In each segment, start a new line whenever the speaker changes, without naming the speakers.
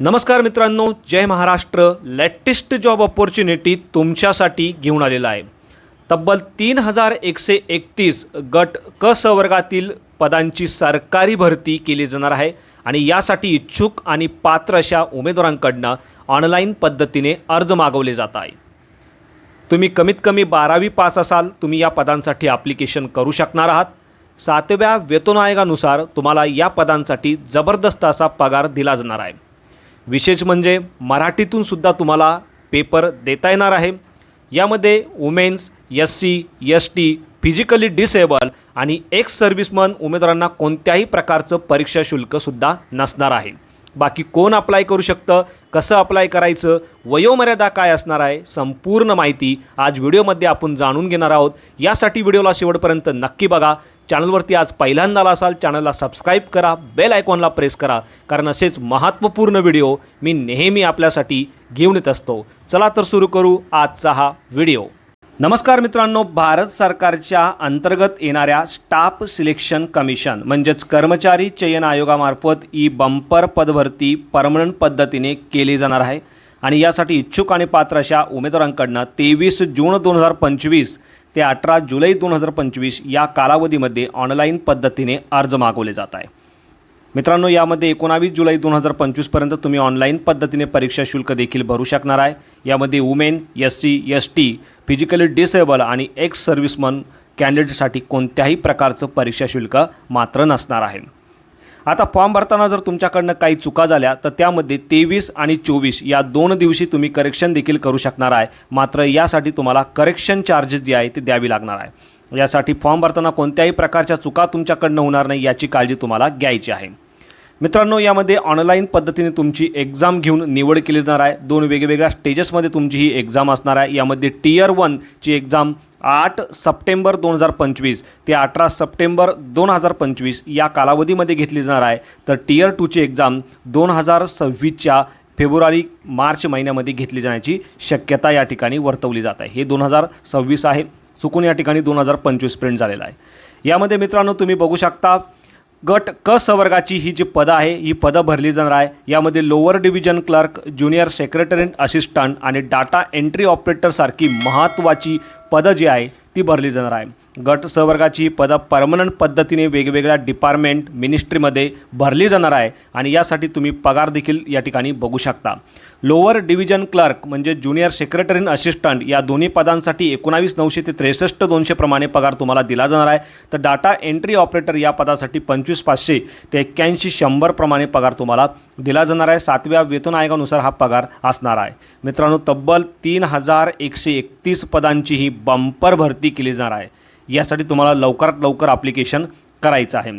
नमस्कार मित्रांनो जय महाराष्ट्र. लेटेस्ट जॉब ऑपॉर्च्युनिटी तुमच्यासाठी घेऊन आलेला आहे. तब्बल तीन हजार एकशे एकतीस गट क संवर्गातील पदांची सरकारी भरती केली जाणार आहे आणि यासाठी इच्छुक आणि पात्र अशा उमेदवारांकडनं ऑनलाईन पद्धतीने अर्ज मागवले जात आहे. तुम्ही कमीत कमी बारावी पास असाल तुम्ही या पदांसाठी ॲप्लिकेशन करू शकणार आहात. सातव्या वेतन आयोगानुसार तुम्हाला या पदांसाठी जबरदस्त असा पगार दिला जाणार आहे. विशेष म्हणजे मराठीतून सुद्धा तुम्हाला पेपर देता येणार आहे. यामध्ये women's S C S T physically disabled आणि एक्स सर्व्हिसमन उमेदवारांना कोणत्याही प्रकारचं परीक्षा शुल्कसुद्धा नसणार आहे. बाकी कोण अप्लाय करू शकतं कसं अप्लाय करायचं वयोमर्यादा काय असणार आहे संपूर्ण माहिती आज व्हिडिओमध्ये आपण जाणून घेणार आहोत. यासाठी व्हिडिओला शेवटपर्यंत नक्की बघा. चॅनलवरती आज पहिल्यांदा आला असाल चॅनलला सबस्क्राईब करा बेल आयकॉनला प्रेस करा कारण असेच महत्त्वपूर्ण व्हिडिओ मी नेहमी आपल्यासाठी घेऊन येत असतो. चला तर सुरू करू आजचा हा व्हिडिओ नमस्कार मित्रांनो भारत सरकारच्या अंतर्गत येणाऱ्या स्टाफ सिलेक्शन कमिशन म्हणजेच कर्मचारी चयन आयोगामार्फत ई बंपर पदभरती परमनंट पद्धतीने केली जाणार आहे. आणि यासाठी इच्छुक आणि पात्र अशा उमेदवारांकडनं तेवीस जून दोन हजार पंचवीस ते अठरा जुलै दोन हजार पंचवीस या कालावधीमध्ये ऑनलाईन पद्धतीने अर्ज मागवले जात आहे. मित्रांनो यामध्ये एकोणावीस जुलै दोन हजार पंचवीसपर्यंत तुम्ही ऑनलाईन पद्धतीने परीक्षा शुल्क देखील भरू शकणार आहे. यामध्ये women S C S T physically disabled आणि एक्स सर्व्हिसमन कॅन्डिडेटसाठी कोणत्याही प्रकारचं परीक्षा शुल्क मात्र नसणार आहे. आता फॉर्म भरताना जर तुमच्याकडनं काही चुका झाल्या तर त्यामध्ये तेवीस आणि चोवीस या दोन दिवशी तुम्ही करेक्शन देखील करू शकणार आहे. मात्र यासाठी तुम्हाला करेक्शन चार्जेस जे आहे ते द्यावी लागणार आहे. यासाठी फॉर्म भरताना कोणत्याही प्रकारच्या चुका तुमच्याकडनं होणार नाही याची काळजी तुम्हाला घ्यायची आहे. मित्रांनो यामध्ये ऑनलाईन पद्धतीने तुमची एक्झाम घेऊन निवड केली जाणार आहे. दोन वेगवेगळ्या स्टेजेसमध्ये तुमची ही एक्झाम असणार आहे. यामध्ये टीयर वनची एक्झाम आठ सप्टेंबर दोन हजार पंचवीस ते अठरा सप्टेंबर दोन हजार पंचवीस या कालावधीमध्ये घेतली जाणार आहे. तर टीयर टूची एक्झाम दोन हजार सव्वीसच्या फेब्रुवारी मार्च महिन्यामध्ये घेतली जाण्याची शक्यता या ठिकाणी वर्तवली जात आहे. हे दोन हजार सव्वीस आहे. चुकून या ठिकाणी दोन हजार पंचवीस प्रिंट झालेलं आहे. यामध्ये मित्रांनो तुम्ही बघू शकता गट क संवर्गाची ही जी पदं आहे ही पदं भरली जाणार आहे. यामध्ये lower division clerk junior secretary assistant आणि डाटा एंट्री ऑपरेटरसारखी महत्त्वाची पदं जी आहे ती भरली जाणार आहे. गट संवर्गाची पदं परमनंट पद्धतीने वेगवेगळ्या डिपार्टमेंट मिनिस्ट्रीमध्ये भरली जाणार आहे आणि यासाठी तुम्ही पगार देखील या ठिकाणी बघू शकता. लोअर डिव्हिजन क्लर्क म्हणजे ज्युनियर सेक्रेटरी असिस्टंट या दोन्ही पदांसाठी एकोणावीस नऊशे ते त्रेसष्ट दोनशे प्रमाणे पगार तुम्हाला दिला जाणार आहे. तर डाटा एंट्री ऑपरेटर या पदासाठी पंचवीस पाचशे ते एक्क्याऐंशी शंभर प्रमाणे पगार तुम्हाला दिला जाणार आहे. सातव्या वेतन आयोगानुसार हा पगार असणार आहे. मित्रांनो तब्बल तीन हजार एकशे एकतीस पदांची ही बंपर भरती केली जाणार आहे. यासाठी तुम्हाला लवकरात लवकर ॲप्लिकेशन करायचं आहे.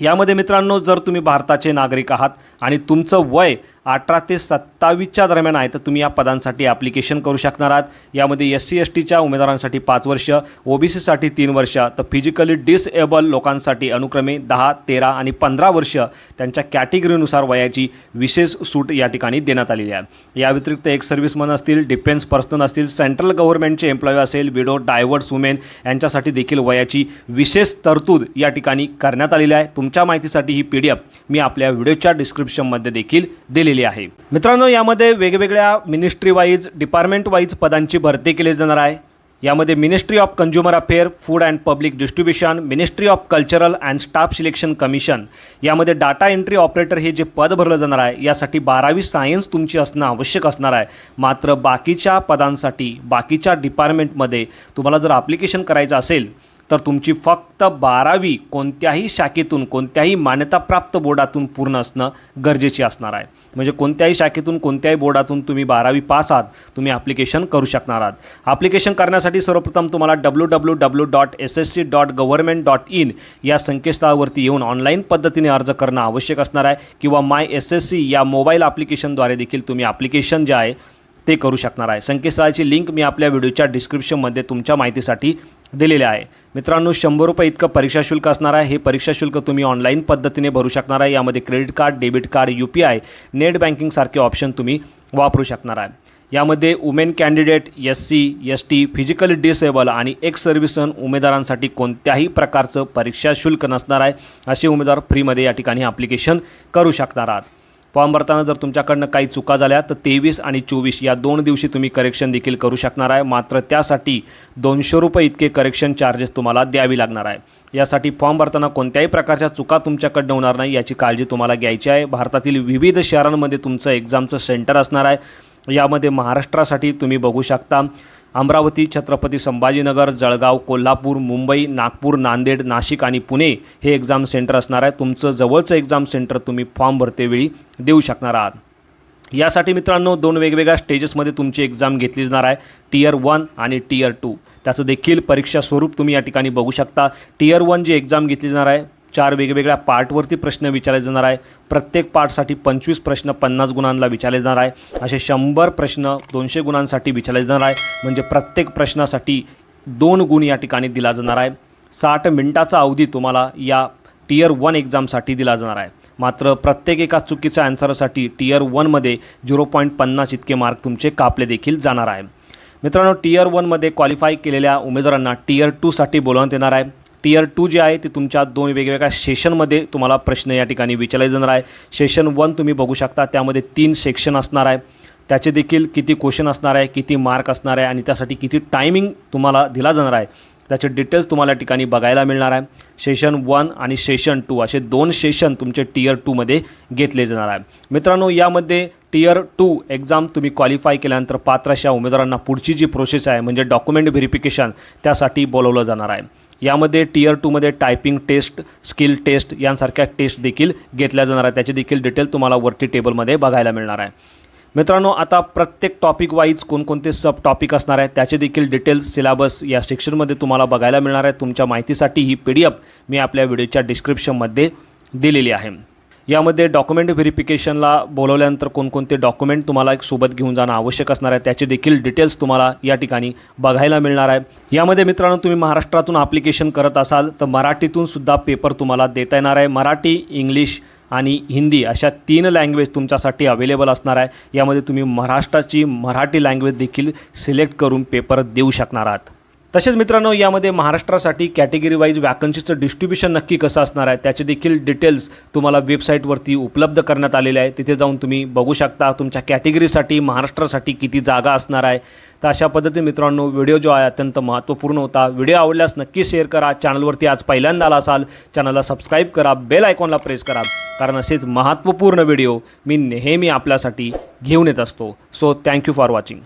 यामध्ये मित्रांनो जर तुम्ही भारताचे नागरिक आहात आणि तुमचं वय अठरा ते सत्तावीसच्या दरम्यान आहे. तर तुम्ही या पदांसाठी ॲप्लिकेशन करू शकणार आहात. यामध्ये एस सी एस टीच्या उमेदवारांसाठी पाच वर्ष ओ बी सीसाठी तीन वर्ष तर फिजिकली डिसएबल लोकांसाठी अनुक्रमे दहा तेरा आणि पंधरा वर्ष त्यांच्या कॅटेगरीनुसार वयाची विशेष सूट या ठिकाणी देण्यात आलेली आहे. या व्यतिरिक्त एक सर्व्हिसमन असतील डिफेन्स पर्सन असतील सेंट्रल गव्हर्नमेंटचे एम्प्लॉई असेल विडो डायव्हर्स वुमेन यांच्यासाठी देखील वयाची विशेष तरतूद या ठिकाणी करण्यात आलेली आहे. तुमच्या माहितीसाठी ही पी डी एफ मी आपल्या व्हिडिओच्या डिस्क्रिप्शनमध्ये देखील दिली केलेली आहे. मित्रांनो यामध्ये वेगवेगळ्या मिनिस्ट्री वाईज डिपार्टमेंट वाईज पदांची भरती केली जाणार आहे. यामध्ये ministry of consumer affair food and public distribution ministry of cultural and staff selection commission यामध्ये डाटा एंट्री ऑपरेटर हे जे पद भरलं जाणार आहे यासाठी बारावी सायन्स तुमची असणं आवश्यक असणार आहे. मात्र बाकीच्या पदांसाठी बाकीच्या डिपार्टमेंटमध्ये तुम्हाला जर ॲप्लिकेशन करायचं असेल तर तुमची फक्त बारावी कोणत्याही शाखेतून कोणत्याही मान्यताप्राप्त बोर्डातून पूर्ण असणं गरजेचे असणार आहे. म्हणजे कोणत्याही शाखेतून कोणत्याही बोर्डातून तुम्ही बारावी पास आहात तुम्ही ॲप्लिकेशन करू शकणार आहात. ॲप्लिकेशन करण्यासाठी सर्वप्रथम तुम्हाला W W W dot S S C dot government dot in या संकेतस्थळावरती येऊन ऑनलाईन पद्धतीने अर्ज करणं आवश्यक असणार आहे किंवा माय एस एस सी या मोबाईल ॲप्लिकेशनद्वारे देखील तुम्ही ॲप्लिकेशन जे आहे ते करू शकणार आहे. संकेतस्थळाची लिंक मी आपल्या व्हिडिओच्या डिस्क्रिप्शनमध्ये तुमच्या माहितीसाठी दिलेले आहे. मित्रांनो शंभर रुपये इतकं परीक्षा शुल्क असणार आहे. हे परीक्षा शुल्क तुम्ही ऑनलाईन पद्धतीने भरू शकणार आहे. यामध्ये credit card debit card U P I net बँकिंगसारखे option तुम्ही वापरू शकणार आहे. यामध्ये women candidate S C S T physically disabled आणि एक्स सर्व्हिसन उमेदवारांसाठी कोणत्याही प्रकारचं परीक्षा शुल्क नसणार आहे. असे उमेदवार फ्रीमध्ये या ठिकाणी ॲप्लिकेशन करू शकणार आहात. फॉर्म भरताना जर तुमच्याकडनं काही चुका झाल्या तर तेवीस आणि चोवीस या दोन दिवशी तुम्ही करेक्शन देखील करू शकणार आहे. मात्र त्यासाठी दोनशे रुपये इतके करेक्शन चार्जेस तुम्हाला द्यावी लागणार आहे. यासाठी फॉर्म भरताना कोणत्याही प्रकारच्या चुका तुमच्याकडनं होणार नाही याची काळजी तुम्हाला घ्यायची आहे. भारतातील विविध शहरांमध्ये तुमचं एक्झामचं सेंटर असणार आहे. यामध्ये महाराष्ट्रासाठी तुम्ही बघू शकता. अमरावती छत्रपती संभाजीनगर जळगाव कोल्हापूर मुंबई नागपूर नांदेड नाशिक आणि पुणे हे एक्झाम सेंटर असणार आहे तुमचं जवळचं एक्झाम सेंटर तुम्ही फॉर्म भरतेवेळी देऊ शकणार आहात. यासाठी मित्रांनो दोन वेगवेगळ्या स्टेजेसमध्ये तुमची एक्झाम घेतली जाणार आहे. टियर वन आणि टियर टू त्याचं देखील परीक्षा स्वरूप तुम्ही या ठिकाणी बघू शकता. टियर वन जी एक्झाम घेतली जाणार आहे चार वेगवेगळ्या पार्टवरती प्रश्न विचारले जाणार आहे. प्रत्येक पार्टसाठी पंचवीस प्रश्न पन्नास गुणांना विचारले जाणार आहे. असे शंभर प्रश्न दोनशे गुणांसाठी विचारले जाणार आहे. म्हणजे प्रत्येक प्रश्नासाठी दोन गुण या ठिकाणी दिला जाणार आहे. साठ मिनिटाचा अवधी तुम्हाला या टियर वन एक्झामसाठी दिला जाणार आहे. मात्र प्रत्येक एका चुकीच्या आन्सरसाठी टियर वनमध्ये झिरो पॉईंट पन्नास इतके मार्क तुमचे कापले देखील जाणार आहे. मित्रांनो टियर वनमध्ये क्वालिफाय केलेल्या उमेदवारांना टियर टूसाठी बोलवण्यात येणार आहे. टीयर टू जे आहे ते तुमच्या दोन वेगवेगळ्या सेशनमध्ये तुम्हाला प्रश्न या ठिकाणी विचारले जाणार आहे. सेशन वन तुम्ही बघू शकता त्यामध्ये तीन सेक्शन असणार आहे. त्याचे देखील किती क्वेश्चन असणार आहे किती मार्क असणार आहे आणि त्यासाठी किती टायमिंग तुम्हाला दिला जाणार आहे. त्याचे डिटेल्स तुम्हाला या ठिकाणी बघायला मिळणार आहे. सेशन वन आणि सेशन टू असे दोन सेशन तुमचे टीयर टूमध्ये घेतले जाणार आहे. मित्रांनो यामध्ये टीयर टू एक्झाम तुम्ही क्वालिफाय केल्यानंतर पात्र अशा उमेदवारांना पुढची जी प्रोसेस आहे म्हणजे डॉक्युमेंट व्हेरिफिकेशन त्यासाठी बोलवलं जाणार आहे. यामध्ये टीयर टूमध्ये टायपिंग टेस्ट स्किल टेस्ट यांसारख्या टेस्ट देखील घेतल्या जाणार आहे त्याचे देखील डिटेल तुम्हाला वरती टेबलमध्ये बघायला मिळणार आहे. मित्रांनो आता प्रत्येक टॉपिक वाईज कोणकोणते सब टॉपिक असणार आहेत त्याचे देखील डिटेल्स सिलेबस या सेक्शनमध्ये तुम्हाला बघायला मिळणार आहे. तुमच्या माहितीसाठी ही पी डी एफ मी आपल्या व्हिडिओच्या डिस्क्रिप्शनमध्ये दिलेली आहे. यामध्ये डॉक्युमेंट व्हेरिफिकेशनला बोलवल्यानंतर कोणकोणते डॉक्युमेंट तुम्हाला एक सोबत घेऊन जाणं आवश्यक असणार आहे त्याचे देखील डिटेल्स तुम्हाला या ठिकाणी बघायला मिळणार आहे. यामध्ये मित्रांनो तुम्ही महाराष्ट्रातून ॲप्लिकेशन करत असाल तर मराठीतून सुद्धा पेपर तुम्हाला देता येणार आहे. मराठी इंग्लिश आणि हिंदी अशा तीन लँग्वेज तुमच्यासाठी अवेलेबल असणार आहे. यामध्ये तुम्ही महाराष्ट्राची मराठी लँग्वेज देखील सिलेक्ट करून पेपर देऊ शकणार आहात. तसेच मित्रांनो यामध्ये महाराष्ट्रासाठी कॅटेगरी वाईज वॅकन्सीचं डिस्ट्रीब्युशन नक्की कसं असणार आहे त्याचे देखील डिटेल्स तुम्हाला वेबसाईटवरती उपलब्ध करण्यात आलेले आहे. तिथे जाऊन तुम्ही बघू शकता तुमच्या कॅटेगरीसाठी महाराष्ट्रासाठी किती जागा असणार आहे. तर अशा पद्धतीने मित्रांनो व्हिडिओ जो आहे अत्यंत महत्त्वपूर्ण होता. व्हिडिओ आवडल्यास नक्की शेअर करा. चॅनलवरती आज पहिल्यांदा आला असाल चॅनलला सबस्क्राईब करा बेल आयकॉनला प्रेस करा. कारण असेच महत्त्वपूर्ण व्हिडिओ मी नेहमी आपल्यासाठी घेऊन येत असतो. So thank you for watching